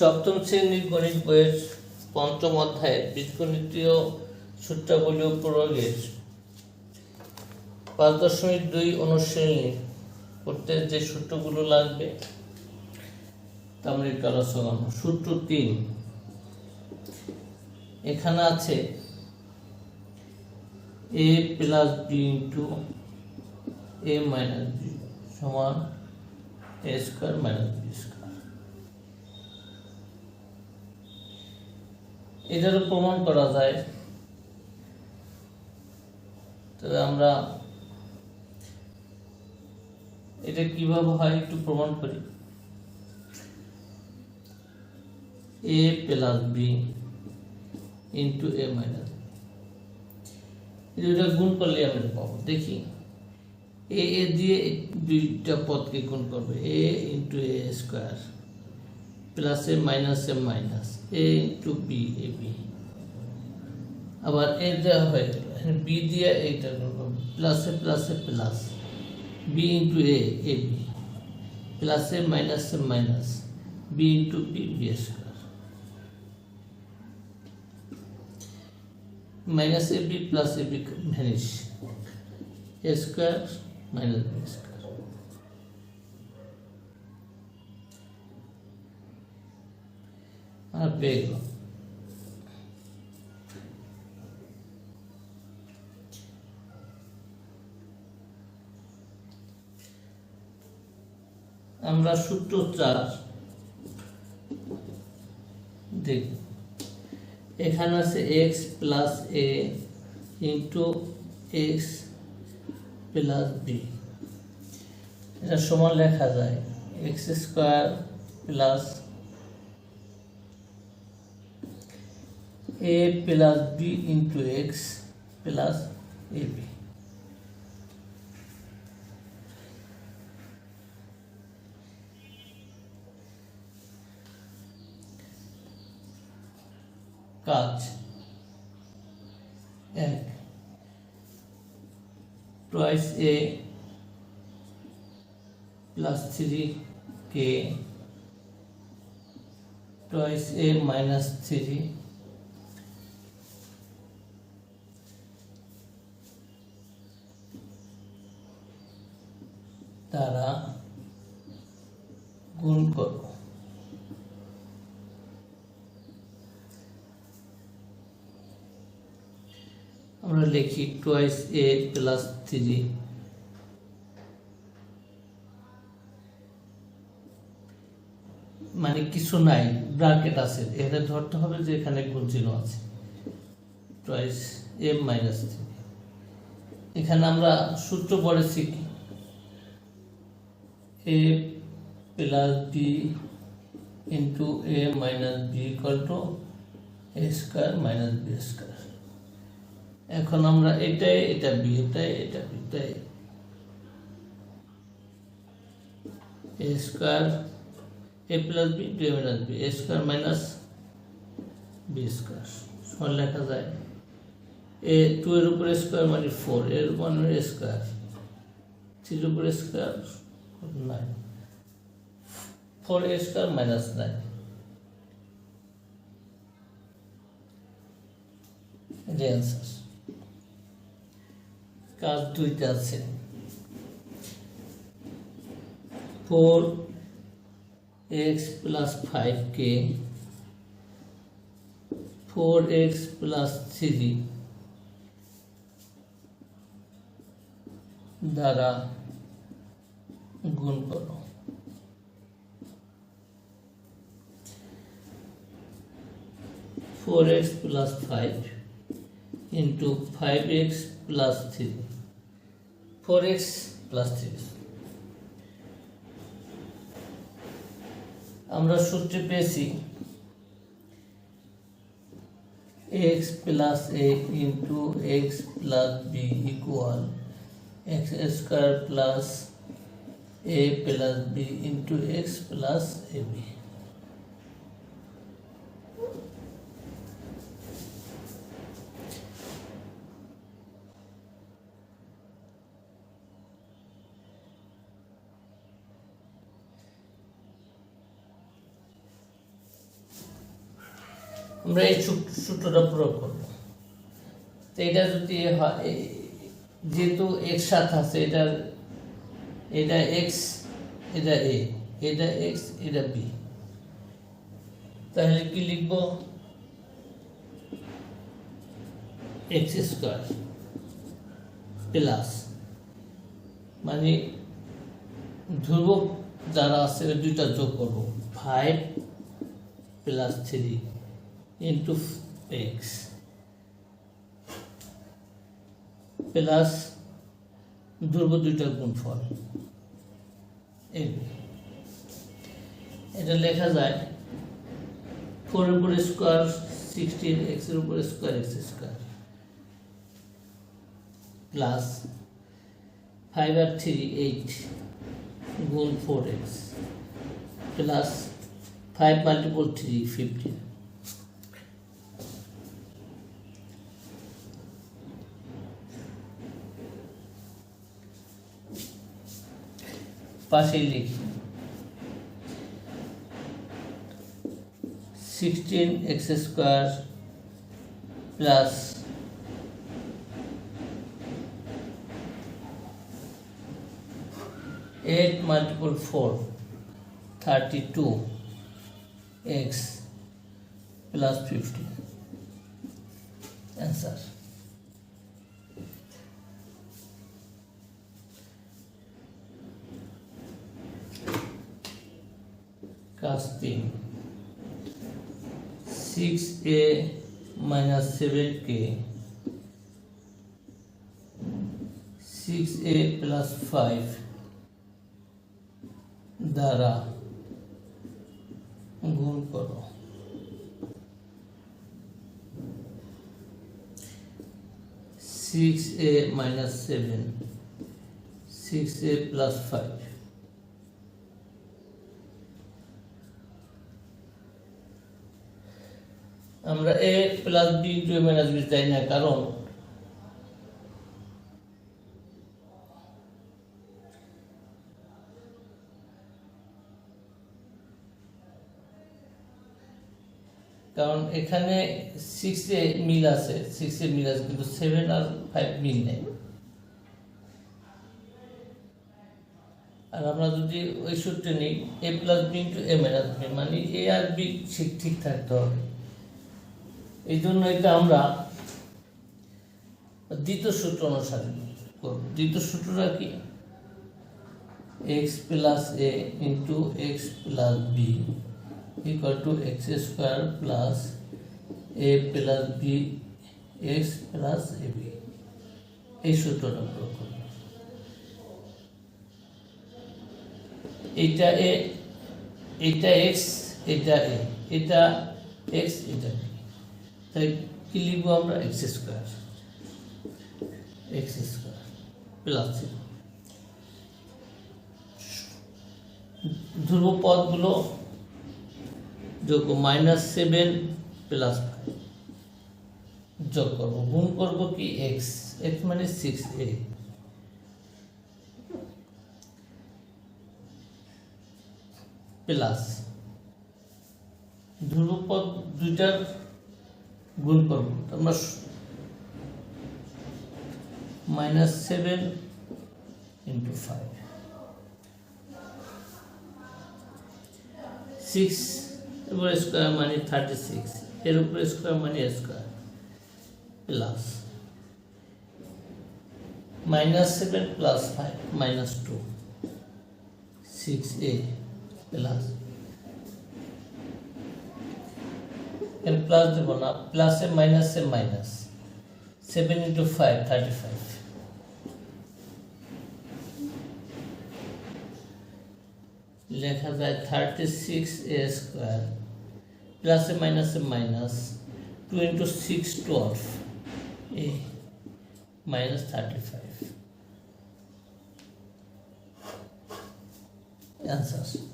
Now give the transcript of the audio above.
সপ্তম শ্রেণির গণিত বইয়ের পঞ্চম অধ্যায়ের বীজগণিতীয় সূত্রাবলী ও প্রয়োগের পাঁচ দশমিক দুই অনুশ্রেণী করতে যে সূত্রগুলো লাগবে, তা আমরা আলোচনা সূত্র তিন। এখানে আছে A plus B into A minus B সমান A square minus B square এটারও প্রমাণ করা যায়। তবে আমরা এটা কীভাবে হয় একটু প্রমাণ করি। A plus B into A minus এটা গুণ করলে আমরা পাবো। দেখি। এ এ দিয়ে দুইটা পদকে গুণ করবে। A into A square. Plus A minus A minus A into B A B আবার এ দেওয়া হয়ে গেল বি দিয়ে এইটা গুণ করবে plus A plus A plus B into A A B plus A minus A minus B into B B square minus ab plus ab vanish a square minus b square আর আমরা সূত্র চার দেখি। এখানে আছে X plus A into X plus B এটা সমান লেখা যায়। X square plus A plus B into X plus A B কাজ এক টয়েস এ প্লাস থ্রি কে টয়েস এ মাইনাস থ্রি দ্বারা গুণ করো। আমরা লিখি টয়েস এ প্লাস থ্রি মানে কিছু নাই ব্র্যাকেট আছে। এটা ধরতে হবে যে এখানে গুণ চিহ্ন আছে। টয়েস এ মাইনাস থ্রি এখানে আমরা সূত্র পড়েছি কি? A plus B into A minus B equal to A square minus B square এখন আমরা এটাই, এটা বি এটাই, এটা বি এটাই। A square A plus B to A minus B A square minus B square সমান লেখা যায়। এ টু এর উপরে স্কোয়ার মানে ফোর এর মানে স্কোয়ার থ্রির উপরে square nine four A square minus কাজ দুইটা আছে ফোর এক্স প্লাস ফাইভ কে ফোর এক্স প্লাস থ্রি দ্বারা গুণ করো। Four X plus five into five X plus three four X plus three আমরা সূত্রে পেয়েছি X plus A into X plus B equal X square plus A plus B into X plus A B আমরা এই সূত্র- সূত্রটা প্রয়োগ করব। তো এটা যদি যেহেতু এক্স সাথে আছে এটা এটা এক্স এটা এ এটা এক্স এটা বি তাহলে কি লিখব? এক্স স্কোয়ার প্লাস মানে ধ্রুবক যারা আছে দুইটা যোগ করব। Five plus three into X plus ধ্রুব দুইটার গুণফল। এই এটা লেখা যায় ফোরের উপরে স্কোয়ার সিক্সটিন এক্সের উপরে square X square plus five আর থ্রি এইট গুণ four X plus five multiple three fifteen facility. 16 x square plus 8 multiple 4 32 x plus fifty answer কাজ তিন সিক্স এ মাইনাস সেভেন কে সিক্স এ প্লাস ফাইভ দ্বারা গুণ করো six A minus seven six A plus five আমরা A plus B into A minus B চাই না, কারণ কারণ এখানে সিক্সে মিল আছে সিক্সে মিল আছে, কিন্তু সেভেন আর ফাইভ মিল নেই। আর আমরা যদি ওই সূত্রে নিই A plus B into A minus B মানে এ আর বি ঠিক ঠিক থাকতে হবে। এই জন্য এটা আমরা দ্বিতীয় সূত্র অনুসারে করব। দ্বিতীয় সূত্রটা কি? X plus A into X plus B equal to x square plus a plus b x plus ab এই সূত্রটা প্রয়োগ করব। এটা এ এটা এক্স এটা এ এটা এক্স এটা বি তাই কি লিখব আমরা? X square X square plus ধ্রুব পদগুলো যোগ মাইনাস সেভেন প্লাস যোগ করব, গুণ করব কি? এক্স এক্স মানে সিক্স এ প্লাস ধ্রুবপদ দুইটার গুণ করব। আমরা minus seven into five six উপরে স্কোয়ার মানে থার্টি সিক্স এর উপরে স্কোয়ার মানে square plus seven plus five minus two six A plus এর প্লাস দেবো না প্লাসে মাইনাসে minus seven into five thirty five লেখা যায় থার্টি সিক্স এ স্কোয়ার প্লাসে মাইনাসে minus two into six twelve A minus thirty five answer